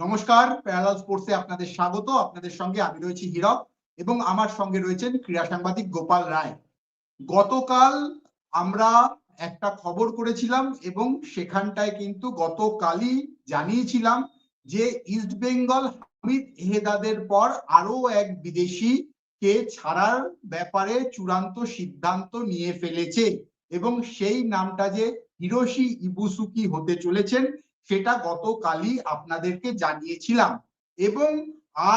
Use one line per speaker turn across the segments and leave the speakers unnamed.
নমস্কার প্যারালাল স্পোর্টসে আপনাদের স্বাগত। আপনাদের সঙ্গে আমি রয়েছি হীরক এবং আমার সঙ্গে রয়েছেন ক্রীড়া সাংবাদিক গোপাল রায়। গতকাল আমরা একটা খবর করেছিলাম এবং সেখানটায় কিন্তু গতকালই জানিয়েছিলাম যে ইস্ট বেঙ্গল হামিদ এহেদাদের পর আরও এক বিদেশি কে ছাড়ার ব্যাপারে চূড়ান্ত সিদ্ধান্ত নিয়ে ফেলেছে এবং সেই নামটা যে হিরোশি ইবুসুকি হতে চলেছেন সেটা গতকালই আপনাদেরকে জানিয়েছিলাম। এবং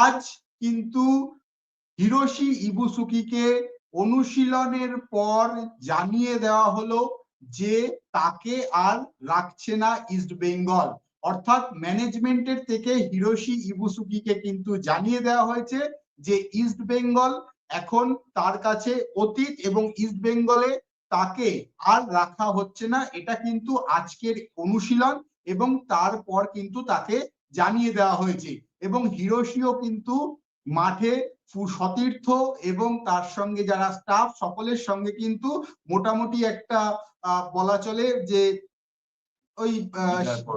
আজ কিন্তু হিরোশি ইবুসুকিকে অনুশীলনের পর জানিয়ে দেওয়া হলো যে তাকে আর রাখছে না ইস্ট বেঙ্গল। অর্থাৎ ম্যানেজমেন্টের থেকে হিরোশি ইবুসুকিকে কিন্তু জানিয়ে দেওয়া হয়েছে যে ইস্ট বেঙ্গল এখন তার কাছে অতীত এবং ইস্ট বেঙ্গলে তাকে আর রাখা হচ্ছে না। এটা কিন্তু আজকের অনুশীলন। এবং তারপর কিন্তু তাকে জানিয়ে দেওয়া হয়েছে। এবং হিরোশিও কিন্তু মাঠে সতীর্থ এবং তার সঙ্গে যারা স্টাফ সকলের সঙ্গে কিন্তু মোটামুটি একটা বলা চলে যে ওই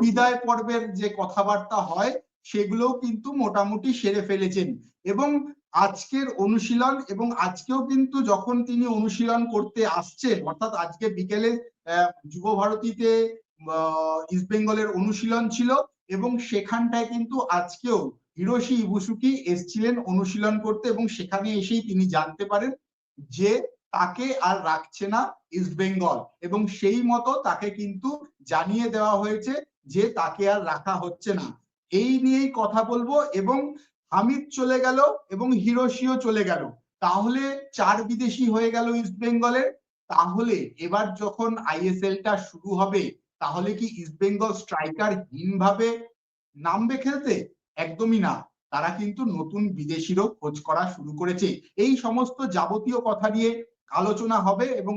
বিদায় পর্বের যে কথাবার্তা হয় সেগুলোও কিন্তু মোটামুটি সেরে ফেলেছেন। এবং আজকের অনুশীলন এবং আজকেও কিন্তু যখন তিনি অনুশীলন করতে আসছেন অর্থাৎ আজকে বিকেলে যুব ভারতীতে ইস্ট বেঙ্গলের অনুশীলন ছিল এবং সেখানটায় কিন্তু আজকেও হিরোশি ইবুসুকি এসছিলেন অনুশীলন করতে এবং সেখানে এসেই তিনি জানতে পারেন যে তাকে আর রাখছে না ইস্ট বেঙ্গল এবং সেই মতো তাকে কিন্তু জানিয়ে দেওয়া হয়েছে যে তাকে আর রাখা হচ্ছে না। এই নিয়েই কথা বলব এবং হামিদ চলে গেল এবং হিরোশিও চলে গেল। তাহলে চার বিদেশি হয়ে গেল ইস্ট বেঙ্গলের। তাহলে এবার যখন আইএসএলটা শুরু হবে তাহলে কি ইস্ট বেঙ্গল স্ট্রাইকার হীন ভাবে নামবে খেলতে? একদমই না। তারা কিন্তু নতুন বিদেশিরও খোঁজ করা শুরু করেছে। এই সমস্ত যাবতীয় কথা নিয়ে আলোচনা হবে এবং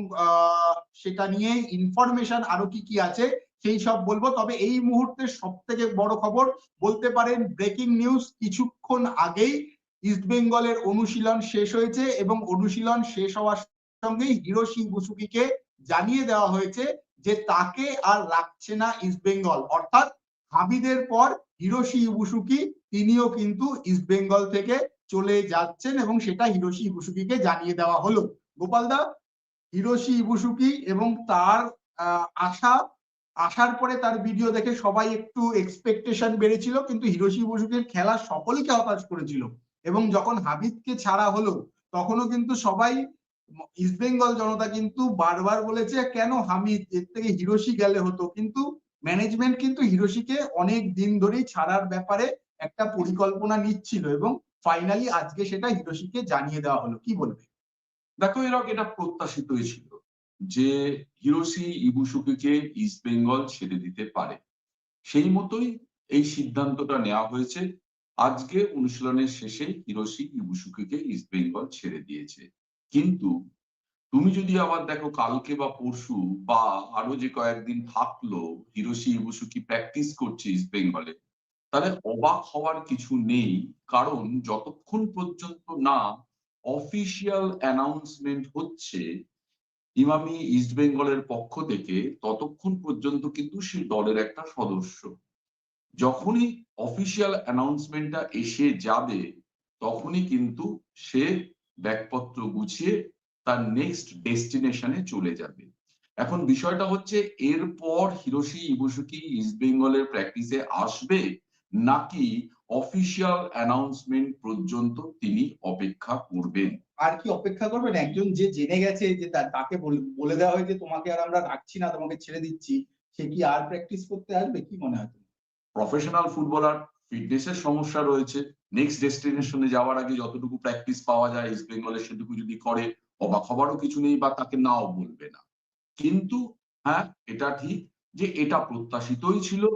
সেটা নিয়ে ইনফরমেশন আরও কি কি আছে সেই সব বলব। তবে এই মুহূর্তে সব থেকে বড় খবর, বলতে পারেন ব্রেকিং নিউজ কিছুক্ষণ আগেই ইস্ট বেঙ্গলের অনুশীলন শেষ হয়েছে এবং অনুশীলন শেষ হওয়ার সঙ্গেই হিরোশি বুসুকিকে জানিয়ে দেওয়া হয়েছে যে তাকে আর রাখছে না ইস্ট বেঙ্গল অর্থাৎ হাবিদের পর হিরোশি ইবুসুকি, তিনিও কিন্তু ইস্ট বেঙ্গল থেকে চলে যাচ্ছেন এবং সেটা হিরোশি ইবুসুকিকে জানিয়ে দেওয়া হলো। গোপালদা হিরোশি ইবুসুকি এবং তার আশা আসার পরে তার ভিডিও দেখে সবাই একটু এক্সপেকটেশন বেড়েছিল, কিন্তু হিরোশি ইবুসুকির খেলা সকলকে হতাশ করেছিল। এবং যখন হাবিদকে ছাড়া হলো, তখনও কিন্তু সবাই ইস্ট বেঙ্গল জনতা কিন্তু বারবার বলেছে, কেন হামিদ? এর থেকে হিরোশি গেলে হতো। কিন্তু ম্যানেজমেন্ট কিন্তু হিরোশিকে অনেক দিন ধরেই ছাড়ার ব্যাপারে একটা পরিকল্পনা নিচ্ছিল এবং ফাইনালি আজকে সেটা হিরোশিকে জানিয়ে দেওয়া হলো। কি বলবে?
দেখো এরক এটা প্রত্যাশিতই ছিল যে হিরোশি ইবুসুকিকে ইস্ট বেঙ্গল ছেড়ে দিতে পারে। সেই মতোই এই সিদ্ধান্তটা নেওয়া হয়েছে। আজকে অনুশীলনের শেষে হিরোশি ইবুসুকিকে ইস্ট বেঙ্গল ছেড়ে দিয়েছে। কিন্তু তুমি যদি আবার দেখো কালকে বা পরশু বা আরও যে কয়েকদিন থাকল, হিরোশি ইবুসুকি প্র্যাকটিস করছে ইস্ট বেঙ্গলে তাহলে অবাক হওয়ার কিছু নেই। কারণ যতক্ষণ পর্যন্ত না অফিসিয়াল অ্যানাউন্সমেন্ট হচ্ছে ইমামি ইস্ট বেঙ্গলের পক্ষ থেকে, ততক্ষণ পর্যন্ত কিন্তু সে দলের একটা সদস্য। যখনই অফিসিয়াল অ্যানাউন্সমেন্টটা এসে যাবে, তখনই কিন্তু সে ব্যাগপত্র গুছিয়ে তার নেক্সট ডেস্টিনেশনে চলে যাবে। এখন বিষয়টা হচ্ছে এরপর হিরোশি ইবুসুকি ইস্ট বেঙ্গলের প্র্যাকটিসে আসবে নাকি অফিসিয়াল অ্যানাউন্সমেন্ট পর্যন্ত তিনি অপেক্ষা করবেন?
আর কি অপেক্ষা করবেন? একজন যে জেনে গেছে যে তাকে বলে দেওয়া হয়েছে তোমাকে আর আমরা রাখছি না তোমাকে ছেড়ে দিচ্ছি সে কি আর প্র্যাকটিস করতে আসবে? কি মনে হয়
প্রফেশনাল ফুটবলার ফিটনেসের সমস্যা রয়েছে। নেক্সট ডেস্টিনেশনে যাওয়ার আগে যতটুকু প্র্যাকটিস পাওয়া যায় ইস্ট বেঙ্গলের সেটুকু যদি করে, অবাক হবারও কিছু নেই বা তাকে নাও বলবে না। কিন্তু হ্যাঁ এটা ঠিক যে এটা প্রত্যাশিতই ছিল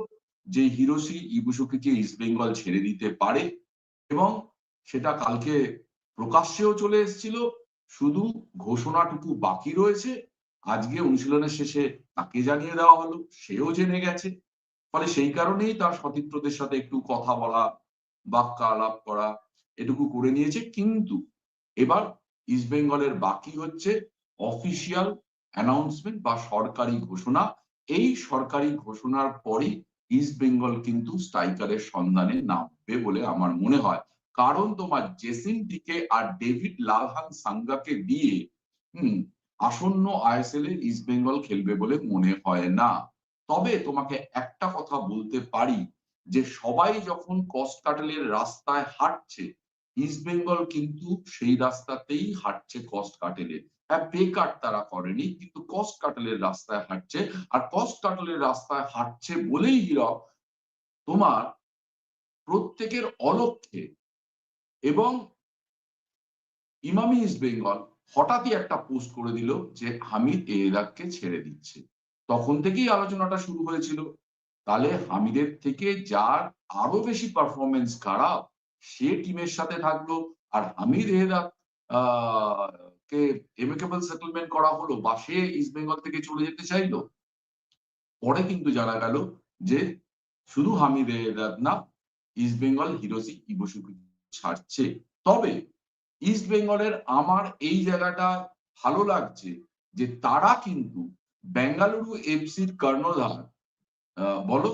যে হিরোশি ইবুসুকিকে ইস্ট বেঙ্গল ছেড়ে দিতে পারে এবং সেটা কালকে প্রকাশ্যেও চলে এসেছিল। শুধু ঘোষণাটুকু বাকি রয়েছে। আজকে অনুশীলনের শেষে তাকে জানিয়ে দেওয়া হলো, সেও জেনে গেছে। ফলে সেই কারণেই তার সতীর্থদের সাথে একটু কথা বলা বাক্যা আলাপ করা, এটুকু করে নিয়েছে। কিন্তু এবার ইস্ট বেঙ্গলের বাকি হচ্ছে অফিসিয়াল অ্যানাউন্সমেন্ট বা সরকারি ঘোষণা। এই সরকারি ঘোষণার পরই ইস্ট বেঙ্গল কিন্তু স্ট্রাইকারের সন্ধানে নামবে বলে আমার মনে হয়। কারণ তোমার জেসিন টিকে আর ডেভিড লালহান সাঙ্গাকে দিয়ে, হম, আসন্ন আইএসএল এ ইস্ট বেঙ্গল খেলবে বলে মনে হয় না। তবে তোমাকে একটা কথা বলতে পারি যে সবাই যখন কস্ট কাটেলের রাস্তায় হাঁটছে ইস্ট বেঙ্গল কিন্তু সেই রাস্তাতেই হাঁটছে কস্ট কাটেলের হ্যাঁ পে কাট তারা করেনি, কিন্তু কস্ট কাটেলের রাস্তায় হাঁটছে। আর কস্ট কাটেলের রাস্তায় হাঁটছে বলেই হীরক তোমার প্রত্যেকের অলক্ষ্যে এবং ইমামি ইস্ট বেঙ্গল হঠাৎই একটা পোস্ট করে দিল যে হামিদ এরাককে ছেড়ে দিচ্ছে। তখন থেকেই আলোচনাটা শুরু হয়েছিল। তাহলে হামিদের থেকে যার আরও বেশি পারফরমেন্স খারাপ, সে টিমের সাথে থাকল। আর হামিদ আহ কে এমিকেবল সেটেলমেন্ট করা হলো বা সে ইস্ট বেঙ্গল থেকে চলে যেতে চাইলো, পরে কিন্তু জানা গেল যে শুধু হামিদ এরাক না ইস্ট বেঙ্গল হিরোসি ইবসুকে ছাড়ছে। তবে ইস্ট বেঙ্গলের আমার এই জায়গাটা ভালো লাগছে যে তারা কিন্তু বেঙ্গালুরু এফসির কর্ণধার। বলো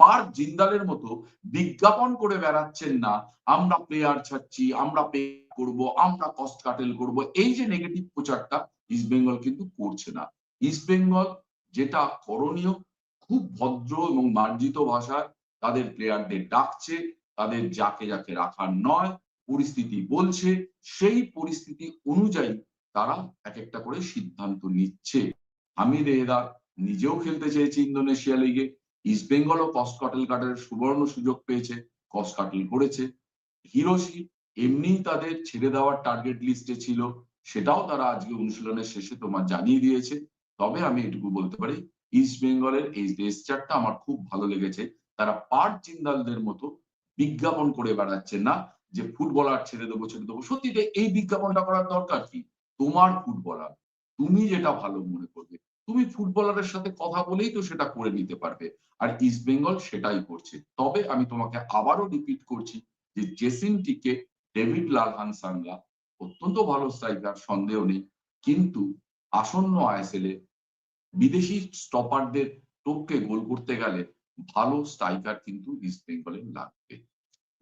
পার্ক জিন্দালের মতো বিজ্ঞাপন করে বেড়াচ্ছেন না। আমরা প্লেয়ার ছাড়ছি, আমরা পে করব, আমরা কস্ট কাটেল করব। এই যে নেগেটিভ প্রচারটা ইস্ট বেঙ্গল কিন্তু করছে না। ইস্ট বেঙ্গল যেটা করণীয়, খুব ভদ্র এবং মার্জিত ভাষায় তাদের প্লেয়ারদের ডাকছে, তাদের যাকে যাকে রাখার নয়, পরিস্থিতি বলছে, সেই পরিস্থিতি অনুযায়ী তারা এক একটা করে সিদ্ধান্ত নিচ্ছে। হামিদ এহদার নিজেও খেলতে চেয়েছে ইন্দোনেশিয়া লিগে। ইস্ট বেঙ্গলও কস্ট কাটেল কাটের সুবর্ণ সুযোগ পেয়েছে কস্ট কাটেল করেছে। হিরোশি এমনি তাদের ছেড়ে দেওয়ার টার্গেট লিস্টে ছিল, সেটাও তারা আজকে অনুশীলনের শেষে তোমার জানিয়ে দিয়েছে। তবে আমি এটুকু বলতে পারি, ইস্ট বেঙ্গলের এই রেজিস্টারটা আমার খুব ভালো লেগেছে। তারা পার্ট জিন্দালদের মতো বিজ্ঞাপন করে বেড়াচ্ছে না যে ফুটবলার ছেড়ে দেবো ছেড়ে দেবো। সত্যিতে এই বিজ্ঞাপনটা করার দরকার কি? তোমার ফুটবলার, তুমি যেটা ভালো মনে করবে তুমি ফুটবলারের সাথে কথা বলেই তো সেটা করে নিতে পারবে। আর ইস্ট বেঙ্গল সেটাই করছে। তবে আমি তোমাকে আবারও রিপিট করছি যে জেসিন টিকে ডেভিড লালহান সাঙ্গা অত্যন্ত ভালো স্ট্রাইকার সন্দেহ নেই। কিন্তু আসন্ন আইএসএল এ বিদেশি স্টপারদের টোপকে গোল করতে গেলে ভালো স্ট্রাইকার কিন্তু ইস্ট বেঙ্গলের লাগবে।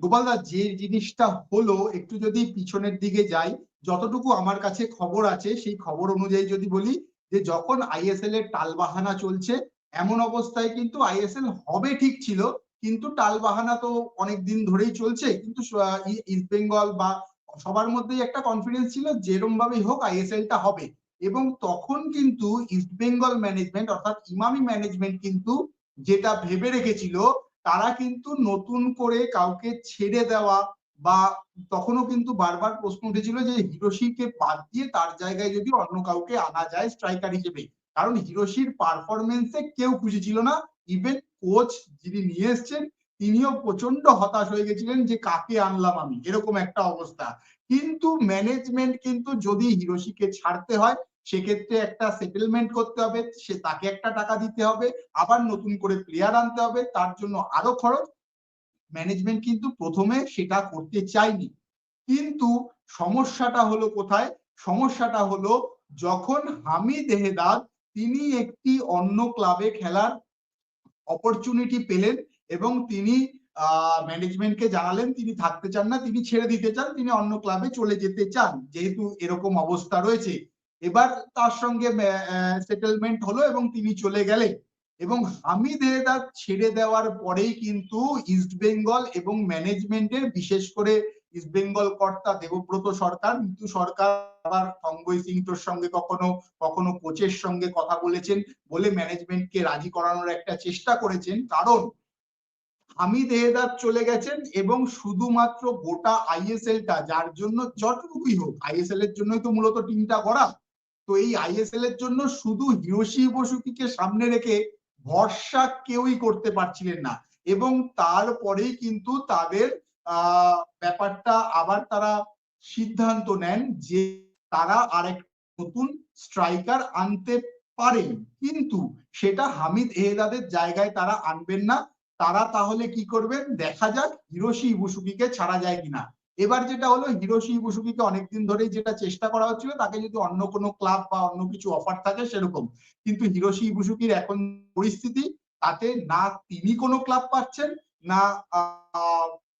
গোপালদা যে জিনিসটা হলো, একটু যদি পিছনের দিকে যাই, যতটুকু আমার কাছে খবর আছে, সেই খবর অনুযায়ী যদি বলি যে যখন আইএসএল এর টালবাহানা চলছে, এমন অবস্থায় কিন্তু আইএসএল হবে ঠিক ছিল, কিন্তু টালবাহানা তো অনেক দিন ধরেই চলছে, কিন্তু ইস্ট বেঙ্গল বা সবার মধ্যেই একটা কনফিডেন্স ছিল যেরম ভাবেই হোক আইএসএল টা হবে। এবং তখন কিন্তু ইস্ট বেঙ্গল ম্যানেজমেন্ট অর্থাৎ ইমামি ম্যানেজমেন্ট কিন্তু যেটা ভেবে রেখেছিল, তারা কিন্তু নতুন করে কাউকে ছেড়ে দেওয়া বা তখনও কিন্তু বারবার প্রশ্ন উঠেছিল যে হিরোশিকে বাদ দিয়ে তার জায়গায় যদি অন্য কাউকে আনা যায় স্ট্রাইকার হিসেবে। কারণ হিরোশির পারফরমেন্সে কেউ খুশি ছিল না। ইভেন কোচ যিনি নিয়ে এসছেন, তিনিও প্রচণ্ড হতাশ হয়ে গেছিলেন যে কাকে আনলাম আমি? এরকম একটা অবস্থা। কিন্তু ম্যানেজমেন্ট কিন্তু যদি হিরোশিকে ছাড়তে হয়, সেক্ষেত্রে একটা সেটেলমেন্ট করতে হবে, সে তাকে একটা টাকা দিতে হবে, আবার নতুন করে প্লেয়ার আনতে হবে, তার জন্য আরও খরচ। ম্যানেজমেন্ট কিন্তু প্রথমে সেটা করতে চায়নি। কিন্তু সমস্যাটা হলো কোথায়? সমস্যাটা হলো যখন হামিদ এহেদাদ তিনি একটি অন্য ক্লাবে খেলার অপরচুনিটি পেলেন এবং তিনি ম্যানেজমেন্টকে জানালেন তিনি থাকতে চান না, তিনি ছেড়ে দিতে চান, তিনি অন্য ক্লাবে চলে যেতে চান, যেহেতু এরকম অবস্থা রয়েছে। এবার তার সঙ্গে সেটেলমেন্ট হলো এবং তিনি চলে গেলেন। এবং হামিদ এদার ছেড়ে দেওয়ার পরেই কিন্তু ইস্ট বেঙ্গল এবং ম্যানেজমেন্টের বিশেষ করে ইস্ট বেঙ্গল কর্তা দেবব্রত সরকার মৃত্যু সরকার আবার সঙ্গই সিংটোর সঙ্গে কখনো কখনো কোচের সঙ্গে কথা বলেছেন বলে ম্যানেজমেন্টকে রাজি করানোর একটা চেষ্টা করেছেন। কারণ হামিদ এহেদার চলে গেছেন এবং শুধুমাত্র গোটা আইএসএল টা, যার জন্য যতটুকুই হোক আইএসএল এর জন্যই তো মূলত টিমটা করা তো এই আইএসএল এর জন্য শুধু হিরোশি বসুকিকে সামনে রেখে ভরসা কেউই করতে পারছিলেন না। এবং তারপরেই কিন্তু তাদের ব্যাপারটা আবার তারা সিদ্ধান্ত নেন যে তারা আরেক নতুন স্ট্রাইকার আনতে পারেন। কিন্তু সেটা হামিদ এহেদাদের জায়গায় তারা আনবেন না। তারা তাহলে কি করবেন? দেখা যাক হিরোশি ইবুসুকিকে ছাড়া যায় কিনা। এবার যেটা হলো, হিরোশি বসুকিকে অনেকদিন ধরেই যেটা চেষ্টা করা হচ্ছিল, তাকে যদি অন্য কোনো ক্লাব বা অন্য কিছু অফার থাকে সেরকম। কিন্তু হিরোশি বসুকির এখন পরিস্থিতি, তাতে না তিনি কোনো ক্লাব পাচ্ছেন, না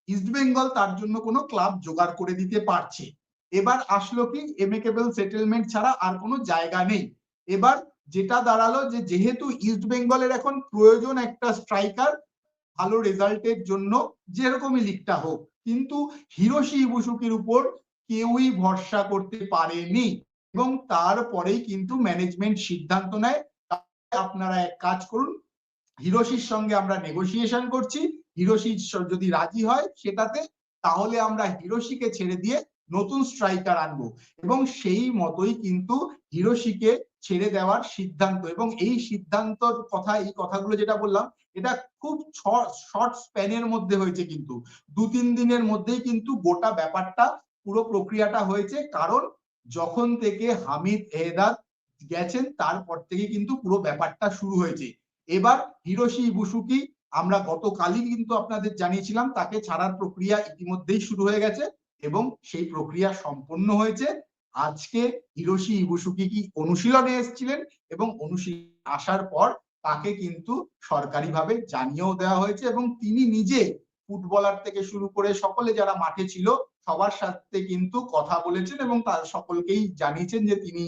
ইস্ট বেঙ্গল তার জন্য কোনো ক্লাব জোগাড় করে দিতে পারছে। এবার আসলো কি এমেকেবল সেটেলমেন্ট ছাড়া আর কোনো জায়গা নেই। এবার যেটা দাঁড়াল যে, যেহেতু ইস্ট বেঙ্গলের এখন প্রয়োজন একটা স্ট্রাইকার ভালো রেজাল্টের জন্য যেরকমই লিগটা হোক কিন্তু হিরোশি ইবুসুকির উপর কেউই ভরসা করতে পারেনি এবং তারপরেই কিন্তু ম্যানেজমেন্ট সিদ্ধান্ত নেয়। আপনারা এক কাজ করুন, হিরোশির সঙ্গে আমরা নেগোসিয়েশন করছি। হিরোশি যদি রাজি হয় সেটাতে, তাহলে আমরা হিরোশিকে ছেড়ে দিয়ে নতুন স্ট্রাইকার আনব এবং সেই মতোই কিন্তু হিরোশিকে ছেড়ে দেওয়ার সিদ্ধান্ত এবং এই সিদ্ধান্তর কথা, এই কথাগুলো যেটা বললাম এটা খুব শর্ট স্প্যানের মধ্যে হয়েছে কিন্তু। দু তিন দিনের মধ্যেই কিন্তু গোটা ব্যাপারটা, পুরো প্রক্রিয়াটা হয়েছে। কারণ যখন থেকে হামিদ এহদাদ গেছেন, তারপর থেকে কিন্তু পুরো ব্যাপারটা শুরু হয়েছে। এবার হিরোশি ইবুসুকি, আমরা গতকালই কিন্তু আপনাদের জানিয়েছিলাম, তাকে ছাড়ার প্রক্রিয়া ইতিমধ্যেই শুরু হয়ে গেছে এবং সেই প্রক্রিয়া সম্পন্ন হয়েছে। আজকে হিরোশি ইবুসুকি কি অনুশীলনে এসেছিলেন এবং অনুশীলন আসার পর তাকে কিন্তু সরকারিভাবে জানিয়েও দেওয়া হয়েছে এবং তিনি নিজে ফুটবলার থেকে শুরু করে সকলে যারা মাঠে ছিল, সবার সাথে কিন্তু কথা বলেছেন এবং তার সকলকেই জানিয়েছেন যে তিনি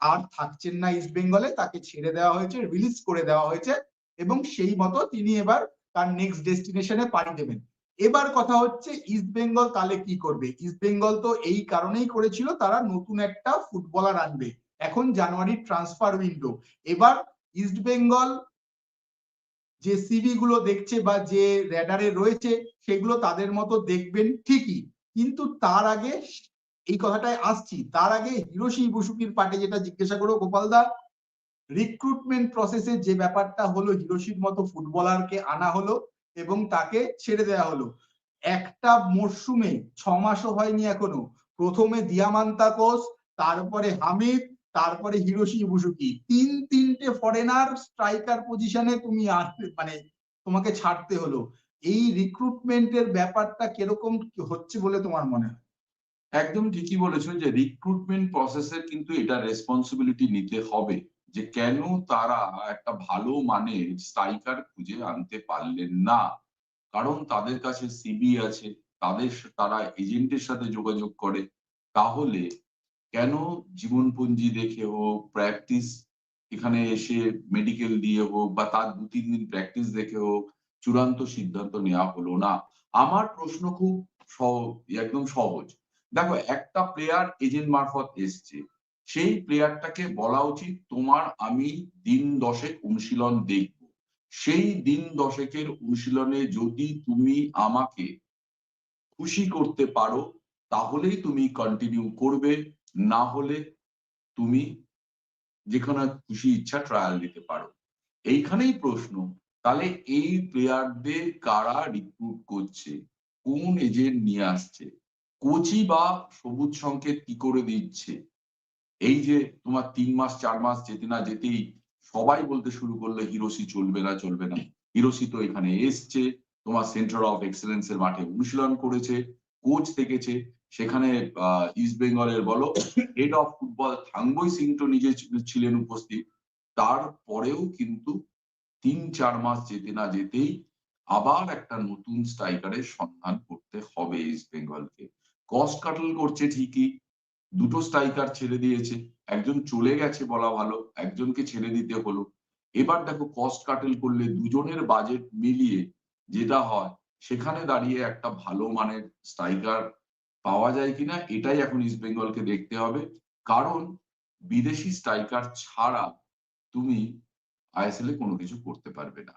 আর থাকছেন না ইস্ট বেঙ্গলে তাকে ছেড়ে দেওয়া হয়েছে রিলিজ করে দেওয়া হয়েছে এবং সেই মতো তিনি এবার তার নেক্সট ডেস্টিনেশনে পাড়ি দেবেন। এবার কথা হচ্ছে ইস্ট বেঙ্গল তাহলে কি করবে? ইস্ট বেঙ্গল তো এই কারণেই করেছিল, তারা নতুন একটা ফুটবলার আনবে। এখন জানুয়ারি ট্রান্সফার উইন্ডো এবার ইস্ট বেঙ্গল যে সিভি গুলো দেখছে বা যে র্যাডারে রয়েছে, সেগুলো তাদের মতো দেখবেন ঠিকই। কিন্তু তার আগে এই কথাটায় আসছি। তার আগে হিরোশি বসুকির পাটে যেটা জিজ্ঞাসা করো গোপালদা রিক্রুটমেন্ট প্রসেসে যে ব্যাপারটা হলো, হিরোশির মতো ফুটবলারকে আনা হলো এবং তাকে ছেড়ে দেওয়া হলো। একটা মরশুমে ছ মাসও হয়নি এখনও। প্রথমে দিয়ামান্তা তারপরে হামিদ তারপরে হিরোশি ইবুসুকি। তিন তিনটে ফরেনার স্ট্রাইকার পজিশনে তুমি আসতে মানে তোমাকে ছাড়তে হলো। এই রিক্রুটমেন্টের ব্যাপারটা কীরকম হচ্ছে বলে তোমার মনে হয়?
একদম ঠিকই বলেছ যে রিক্রুটমেন্ট প্রসেসের কিন্তু এটা রেসপন্সিবিলিটি নিতে হবে যে কেন তারা একটা ভালো মানের স্ট্রাইকার খুঁজে আনতে পারলেন না। কারণ তাদের কাছে সিবি আছে, তাদের, তারা এজেন্টের সাথে যোগাযোগ করে। তাহলে কেন জীবনপঞ্জি দেখে হোক প্র্যাকটিস এখানে এসে মেডিকেল দিয়ে হোক বা তার দু, তিন দিন প্র্যাকটিস দেখে হোক, চূড়ান্ত সিদ্ধান্ত নেওয়া হলো না। আমার প্রশ্ন খুব একদম সহজ। দেখো, একটা প্লেয়ার এজেন্ট মারফত এসছে। সেই প্লেয়ারটাকে বলা উচিত, তোমার আমি দিন দশেক অনুশীলন দেখব। সেই দিন দশেকের অনুশীলনে যদি তুমি আমাকে খুশি করতে পারো, তাহলেই তুমি কন্টিনিউ করবে। না হলে তুমি যেখানে খুশি ইচ্ছা ট্রায়াল দিতে পারো। এইখানেই প্রশ্ন, তাহলে এই প্লেয়ারদের কারা রিক্রুট করছে? কোন এজেন্ট নিয়ে আসছে? কোচই বা সবুজ সংকেত কি করে দিচ্ছে? এই যে তোমার তিন মাস, চার মাস যেতে না যেতেই সবাই বলতে শুরু করল হিরোসি চলবে না চলবে না। হিরোসি তো এখানে এসছে, তোমার সেন্টার অফ এক্সেলেন্স এর মাঠে অনুশীলন করেছে কোচ দেখেছে। সেখানে ইস্ট বেঙ্গলের বলো head of football Thangboi Singh তো নিজে ছিলেন উপস্থিত। তারপরেও কিন্তু তিন, চার মাস যেতে না যেতেই আবার একটা নতুন স্ট্রাইকারের সন্ধান করতে হবে ইস্ট বেঙ্গলকে কস্ট কাটল করছে ঠিকই, দুটো স্ট্রাইকার ছেড়ে দিয়েছে। একজন চলে গেছে বলা ভালো, একজনকে ছেড়ে দিতে হলো। এবার দেখো কস্ট কাটেল করলে দুজনের বাজেট মিলিয়ে যেটা হয়, সেখানে দাঁড়িয়ে একটা ভালো মানের স্ট্রাইকার পাওয়া যায় কিনা এটাই এখন ইস্ট বেঙ্গলকে দেখতে হবে। কারণ বিদেশি স্ট্রাইকার ছাড়া তুমি আইএসএল এ কোনো কিছু করতে পারবে না।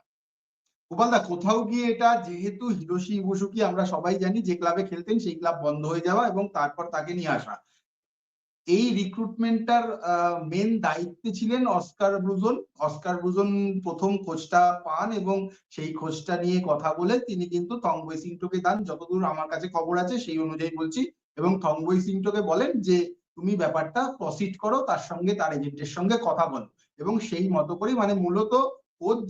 গোপালদা কোথাও গিয়ে এটা যেহেতু হিরোশি ইবুসুকি আমরা সবাই জানি যে ক্লাবে খেলতেন, সেই ক্লাব বন্ধ হয়ে যাওয়া এবং তারপর তাকে নিয়ে আসা। এই রিক্রুটমেন্টটার মেন দায়িত্বে ছিলেন অস্কার ব্রুজন। অস্কার ব্রুজন প্রথম খোঁজটা পান এবং সেই খোঁজটা নিয়ে কথা বলে তিনি কিন্তু থংবই সিংটোকে দান। যতদূর আমার কাছে খবর আছে, সেই অনুযায়ী বলছি। এবং থংবই সিংটোকে বলেন যে, তুমি ব্যাপারটা প্রসিড করো, তার সঙ্গে তার এজেন্টের সঙ্গে কথা বলো। এবং সেই মতো করে মানে মূলত কোচ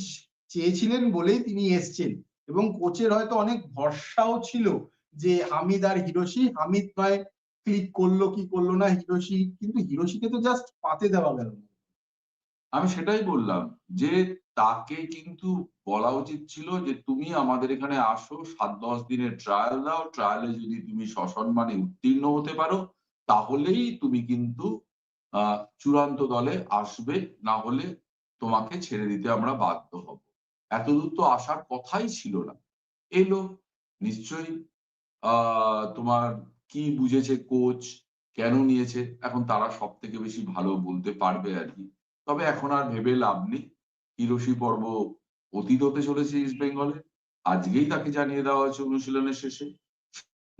চেয়েছিলেন বলেই তিনি এসছেন। এবং কোচের হয়তো অনেক ভরসাও ছিল যে, হামিদ আর হিরোশি, হামিদ নয় ক্লিক করল কি করল না হিরোশি, কিন্তু হিরোশিকে তো জাস্ট পাতে দেওয়া গেল।
আমি সেটাই বললাম যে তাকে কিন্তু বলা উচিত ছিল যে তুমি আমাদের এখানে আসো, সাত দশ দিনের ট্রায়াল দাও ট্রায়ালে যদি তুমি সসম্মানে উত্তীর্ণ হতে পারো, তাহলেই তুমি কিন্তু চূড়ান্ত দলে আসবে, না হলে তোমাকে ছেড়ে দিতে আমরা বাধ্য হব। এতদূর তো আসার কথাই ছিল না। এলো, নিশ্চয়ই তোমার কি বুঝেছে কোচ কেন নিয়েছে? এখন তারা সব থেকে বেশি ভালো বলতে পারবে আর কি। তবে এখন আর ভেবে লাভ নেই। হিরোশি পর্ব অতীত হতে চলেছে ইস্ট বেঙ্গলে আজকেই তাকে জানিয়ে দেওয়া হয়েছে অনুশীলনের শেষে।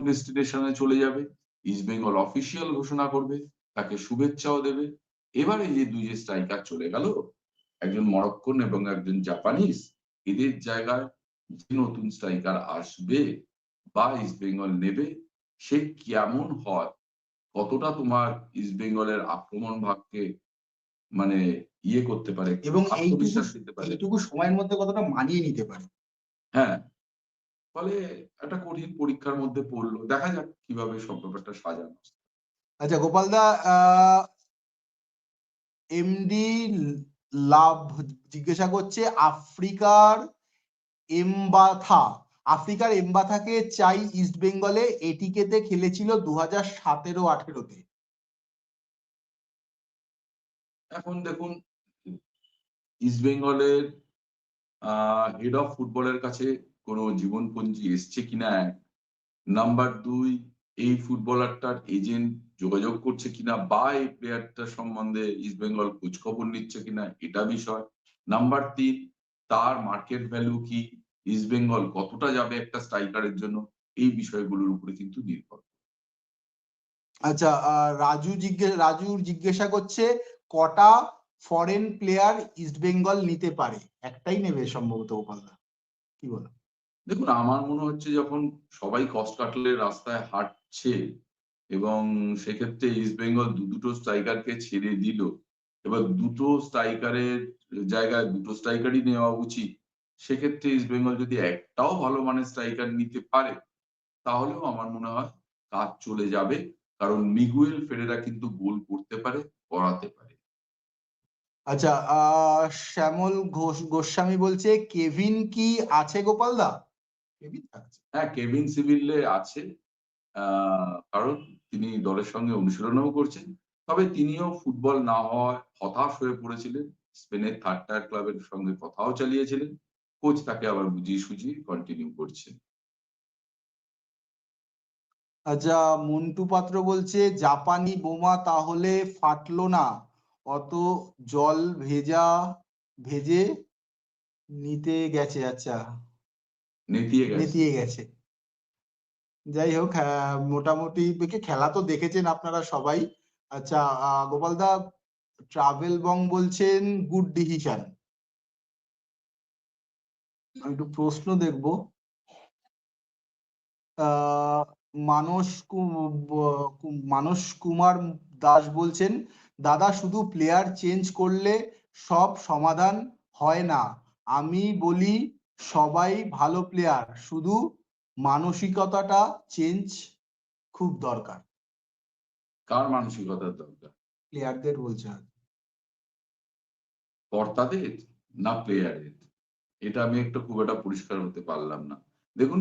ডেস্টিনেশনে চলে যাবে। ইস্ট বেঙ্গল অফিসিয়াল ঘোষণা করবে। তাকে শুভেচ্ছাও দেবে। এবারে যে দুই যে স্ট্রাইকার চলে গেল, একজন মরক্কন এবং একজন জাপানিজ, এদের জায়গায় যে নতুন স্ট্রাইকার আসবে বা ইস্ট বেঙ্গল নেবে সে কেমন হয়? কতটা তোমার ইস্ট বেঙ্গলের আক্রমণ ভাগকে মানে ইয়ে করতে পারে
এবং
আত্মবিশ্বাস দিতে পারে?
এইটুকু সময়ের মধ্যে কতটা মানিয়ে নিতে পারে?
হ্যাঁ। ফলে একটা কঠিন পরীক্ষার মধ্যে পড়ল। দেখা যাক কীভাবে সব ব্যাপারটা সাজানো
আচ্ছা গোপালদা এমডি লাভ জিজ্ঞাসা করছে আফ্রিকার এমবাথা আফ্রিকার এমবাথাকে চাই ইস্ট বেঙ্গলে এটিকেতে খেলেছিল দু হাজার সতেরো আঠেরোতে।
এখন দেখুন, ইস্ট বেঙ্গলের হেড অফ ফুটবলের কাছে কোনো জীবনপঞ্জি এসছে কিনা এক নাম্বার দুই, এই ফুটবলারটার এজেন্ট যোগাযোগ করছে কিনা বা এই প্লেয়ারটার সম্বন্ধে ইস্ট বেঙ্গল খোঁজ খবর নিচ্ছে কিনা এটা বিষয়। নাম্বার তিন, তার মার্কেট ভ্যালু কি? ইস্ট বেঙ্গল কতটা যাবে একটা স্ট্রাইকারের জন্য এই বিষয়গুলোর উপরে কিন্তু নির্ভর
আচ্ছা রাজু জিজ্ঞেস রাজু জিজ্ঞাসা করছে কটা ফরেন প্লেয়ার ইস্ট বেঙ্গল নিতে পারে? একটাই নেবে সম্ভবত গোপালদা কি বলো?
দেখুন আমার মনে হচ্ছে যখন সবাই কস্ট কাটলের রাস্তায় হাঁটছে এবং সেক্ষেত্রে ইস্ট বেঙ্গল দু দুটো স্ট্রাইকারকে ছেড়ে দিল এবার দুটো স্ট্রাইকারের জায়গায় দুটো স্ট্রাইকারই নেওয়া উচিত। সেক্ষেত্রে ইস্ট বেঙ্গল যদি একটাও ভালো মানের স্ট্রাইকার নিতে পারে তাহলেও আমার মনে হয় কাজ চলে যাবে। কারণ মিগুয়েল ফেরেরা কিন্তু গোল করতে পারে করাতে পারে।
আচ্ছা শ্যামল ঘোষ গোস্বামী বলছে কেভিন কি আছে গোপালদা কেভিন থাকছে।
হ্যাঁ কেভিন সিভিলে আছে। কারণ তিনি দলের সঙ্গে অনুশীলনও করছেন। তবে তিনিও ফুটবল না হওয়ায় হতাশ হয়ে পড়েছিলেন। স্পেনের থার্ড টায়ার ক্লাবের সঙ্গে কথাও চালিয়েছিলেন। কোচ তাকে আবার বুঝিয়ে সুঝিয়ে কন্টিনিউ করছেন
আচ্ছা মন্টু পাত্র বলছে জাপানি বোমা তাহলে ফাটলো না অত জল ভেজা ভেজে নিতে গেছে। আচ্ছা।
নেতিয়ে গেছে।
নেতিয়ে গেছে। যাই হোক মোটামুটি দেখে খেলা তো দেখেছেন আপনারা সবাই। আচ্ছা গোপালদা ট্রাভেল বং বলছেন গুড ডিসিশন। আমি একটু প্রশ্ন দেখব। মানস মানস কুমার দাস বলছেন দাদা শুধু প্লেয়ার চেঞ্জ করলে সব সমাধান হয় না। আমি বলি সবাই ভালো প্লেয়ার শুধু মানসিকতাটা চেঞ্জ খুব দরকার।
কার মানসিকতার দরকার?
প্লেয়ারদের বলছে
কর্তাদের না প্লেয়ারের এটা আমি একটু খুব একটা পরিষ্কার হতে পারলাম না। দেখুন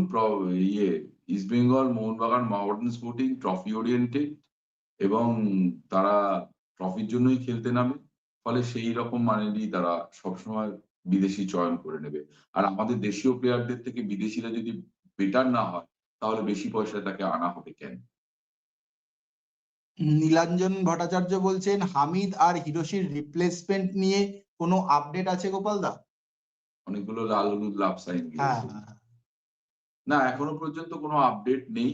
ইয়ে East Bengal Mohun Bagan Mohammedan sporting trophy oriented এবং তারা ট্রফির জন্যই খেলতে নামে। ফলে সেই রকম মানেরই তারা সবসময় বিদেশি চয়ন করে নেবে। আর আমাদের দেশীয় প্লেয়ারদের থেকে বিদেশিরা যদি বেটার না হয়, তাহলে বেশি পয়সায় তাকে আনা হবে কেন?
নীলাঞ্জন ভট্টাচার্য বলছেন, হামিদ আর হিরোশির রিপ্লেসমেন্ট নিয়ে কোনো আপডেট আছে গোপাল দা
অনেকগুলো লাল হলুদ লাভ সাইন
হ্যাঁ
গিয়েছে। না এখনও পর্যন্ত কোনো আপডেট নেই।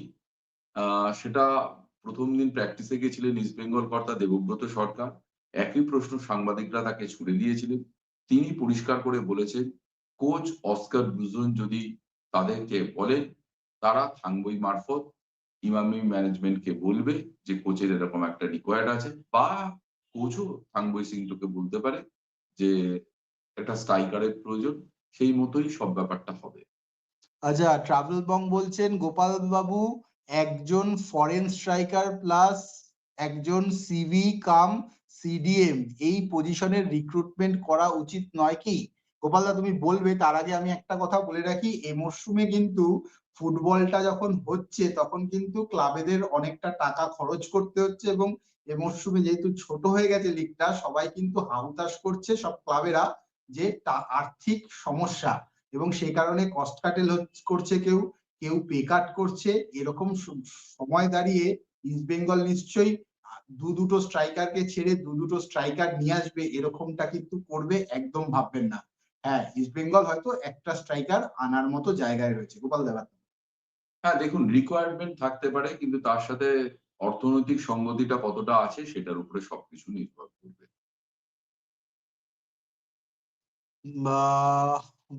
সেটা প্রথম দিন প্র্যাকটিসে গেছিলেন ইস্ট বেঙ্গল কর্তা দেবব্রত সরকার। একই প্রশ্ন সাংবাদিকরা তাকে ছুড়ে দিয়েছিলেন। তিনি পরিষ্কার করে বলেছেন কোচ অস্কার ব্রুজন যদি তাদেরকে বলে তারা থাংবই মারফত। ইমামি ম্যানেজমেন্টকে বলবে যে কোচের এরকম একটা রিকোয়ার্ড আছে বা কোচও থাংবই সিংকে বলতে পারে যে একটা স্ট্রাইকারের প্রয়োজন, সেই মতোই সব ব্যাপারটা হবে।
আচ্ছা ট্রাভেল বং বলছেন গোপাল বাবু একজন ফরেন স্ট্রাইকার প্লাস একজন সিভি কাম সিডিএম এই পজিশনের রিক্রুটমেন্ট করা উচিত নয় কি? গোপালদা, তুমি বলবে, তার আগে আমি একটা কথা বলে রাখি, এ মরশুমে কিন্তু ফুটবলটা যখন হচ্ছে, তখন কিন্তু ক্লাবেদের অনেকটা টাকা খরচ করতে হচ্ছে এবং এ মরশুমে যেহেতু ছোট হয়ে গেছে লিগটা সবাই কিন্তু হাউতাশ করছে সব ক্লাবেরা। যে তা- আর্থিক সমস্যা এবং সেই কারণে কস্ট কাটেল করছে কেউ কেউ পে কাট করছে, এরকম সময় দাঁড়িয়ে ইস্ট বেঙ্গল নিশ্চয়ই দু দুটো স্ট্রাইকারকে ছেড়ে দু দুটো স্ট্রাইকার নিয়ে আসবে, এরকমটা কিন্তু করবে, একদম ভাববেন না। হ্যাঁ ইস্ট বেঙ্গল হয়তো একটা স্ট্রাইকার আনার মতো জায়গায় রয়েছে। গোপাল দেবা
হ্যাঁ দেখুন রিকোয়ারমেন্ট থাকতে পারে, কিন্তু তার সাথে অর্থনৈতিক সঙ্গতিটা কতটা আছে, সেটার উপরে সবকিছু নির্ভর করবে।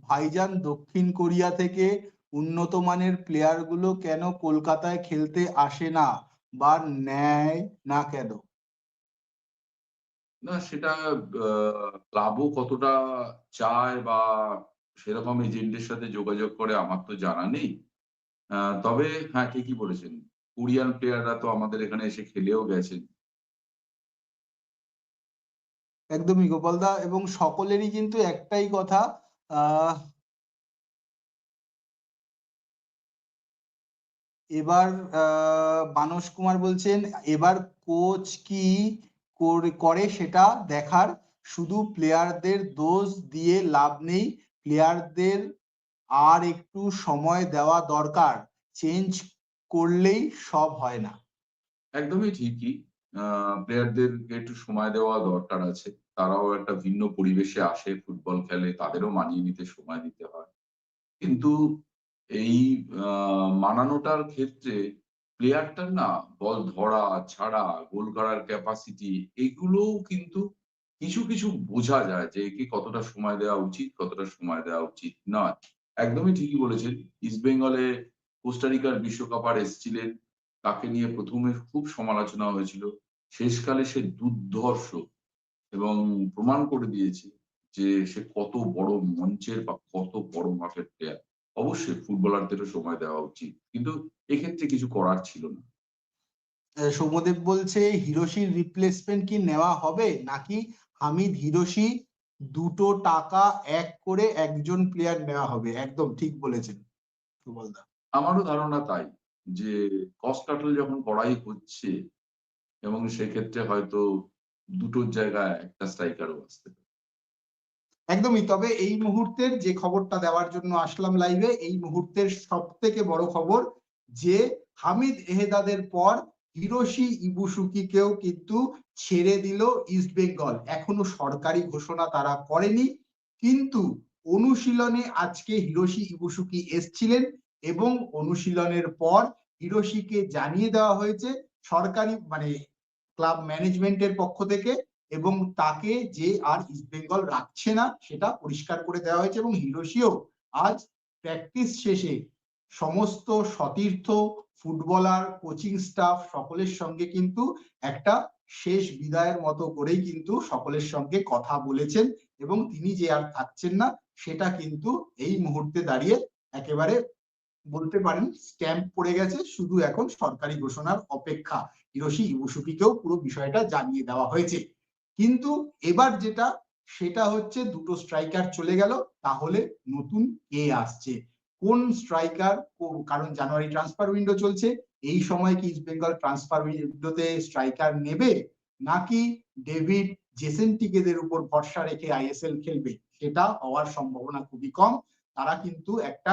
ভাইজান দক্ষিণ কোরিয়া থেকে উন্নত মানের প্লেয়ারগুলো কেন কলকাতায় খেলতে আসে না বা নেয় না কেন?
না, সেটা ক্লাবও কতটা চায় বা সেরকম এজেন্টের সাথে যোগাযোগ করে আমার তো জানা নেই। তবে হ্যাঁ ঠিকই বলেছেন। কোরিয়ান প্লেয়াররা তো আমাদের এখানে এসে খেলেও গেছেন।
একদমই গোপালদা এবং সকলেরই কিন্তু একটাই কথা, আহ, এবার মানস কুমার বলছেন, এবার কোচ কি করে সেটা দেখার? শুধু প্লেয়ারদের দোষ দিয়ে লাভ নেই প্লেয়ারদের আর একটু সময় দেওয়া দরকার। চেঞ্জ করলেই সব হয় না।
একদমই ঠিকই। প্লেয়ারদেরকে একটু সময় দেওয়া দরকার আছে। তারাও একটা ভিন্ন পরিবেশে আসে, ফুটবল খেলে, তাদেরও মানিয়ে নিতে সময় দিতে হয়। কিন্তু এই মানানোটার ক্ষেত্রে প্লেয়ারটার না, বল ধরা, ছাড়া, গোল করার ক্যাপাসিটি এগুলোও কিন্তু কিছু কিছু বোঝা যায় যে একে কতটা সময় দেওয়া উচিত, কতটা সময় দেওয়া উচিত নয়। একদমই ঠিকই বলেছেন ইস্ট বেঙ্গলে কোস্টারিকার বিশ্বকাপ আর এসেছিলেন, তাকে নিয়ে প্রথমে খুব সমালোচনা হয়েছিল। শেষকালে সে দুর্ধর্ষ এবং প্রমাণ করে দিয়েছে যে সে কত বড় মঞ্চের বা কত বড় মাপের প্লেয়ার অবশ্যই ফুটবলারদেরও সময় দেওয়া উচিত কিন্তু এক্ষেত্রে কিছু করার ছিল না।
আহ, সৌম্যদেব বলছে হিরোশির রিপ্লেসমেন্ট কি নেওয়া হবে? নাকি হামিদ হিরোশি দুটো টাকা এক করে একজন প্লেয়ার নেওয়া হবে? একদম ঠিক বলেছেন
আমারও ধারণা তাই যে কস্ট কাটল যখন করাই হচ্ছে এবং সেক্ষেত্রে হয়তো দুটোর জায়গায় একটা স্ট্রাইকারও আসতে
একদমই, তবে এই মুহূর্তের যে খবরটা দেওয়ার জন্য আসলাম লাইভে, এই মুহূর্তের সব থেকে বড় খবর যে হামিদ এহেদাদের পর হিরোশি ইবুসুকিকেও কিন্তু ছেড়ে দিল ইস্ট বেঙ্গল। এখনও সরকারি ঘোষণা তারা করেনি, কিন্তু অনুশীলনে আজকে হিরোশি ইবুসুকি এসছিলেন এবং অনুশীলনের পর হিরোশিকে জানিয়ে দেওয়া হয়েছে, সরকারি মানে ক্লাব ম্যানেজমেন্টের পক্ষ থেকে এবং তাকে যে আর ইস্ট বেঙ্গল রাখছে না, সেটা পরিষ্কার করে দেওয়া হয়েছে এবং হিরোশিও আজ প্র্যাকটিস শেষে সমস্ত সতীর্থ, ফুটবলার, কোচিং স্টাফ সকলের সঙ্গে কিন্তু একটা শেষ বিদায়ের মতো করেই কিন্তু সকলের সঙ্গে কথা বলেছেন এবং তিনি যে আর থাকছেন না, সেটা কিন্তু এই মুহূর্তে দাঁড়িয়ে একেবারে বলতে পারেন স্ট্যাম্প পড়ে গেছে, শুধু এখন সরকারি ঘোষণার অপেক্ষা। হিরোশি ইবুসুকিকেও পুরো বিষয়টা জানিয়ে দেওয়া হয়েছে। কিন্তু এবার যেটা, সেটা হচ্ছে দুটো স্ট্রাইকার চলে গেল, তাহলে নতুন কে আসছে? কোন স্ট্রাইকার কারণ জানুয়ারি ট্রান্সফার উইন্ডো চলছে, এই সময় কি ইস্ট বেঙ্গল ট্রান্সফার উইন্ডোতে স্ট্রাইকার নেবে? নাকি ডেভিড জেসেন্টিকেদের উপর ভরসা রেখে আইএসএল খেলবে? সেটা হওয়ার সম্ভাবনা খুবই কম। তারা কিন্তু একটা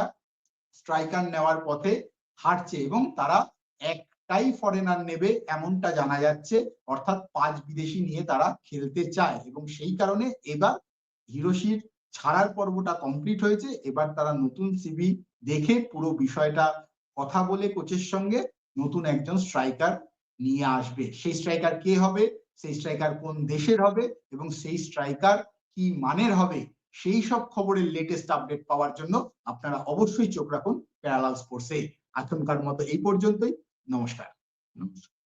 স্ট্রাইকার নেওয়ার পথে হাঁটছে এবং তারা একটাই ফরেনার নেবে এমনটা জানা যাচ্ছে। অর্থাৎ পাঁচ বিদেশি নিয়ে তারা খেলতে চায় এবং সেই কারণে এবার হিরোশির ছাড়ার পর্বটা কমপ্লিট হয়েছে। এবার তারা নতুন সিবি দেখে পুরো বিষয়টা কথা বলে কোচের সঙ্গে নতুন একজন স্ট্রাইকার নিয়ে আসবে। সেই স্ট্রাইকার কে হবে? সেই স্ট্রাইকার কোন দেশের হবে? এবং সেই স্ট্রাইকার কি মানের হবে? সেই সব খবরের লেটেস্ট আপডেট পাওয়ার জন্য আপনারা অবশ্যই চোখ রাখুন প্যারালাল স্পোর্টসে এখনকার মতো এই পর্যন্তই। নমস্কার।
নমস্কার।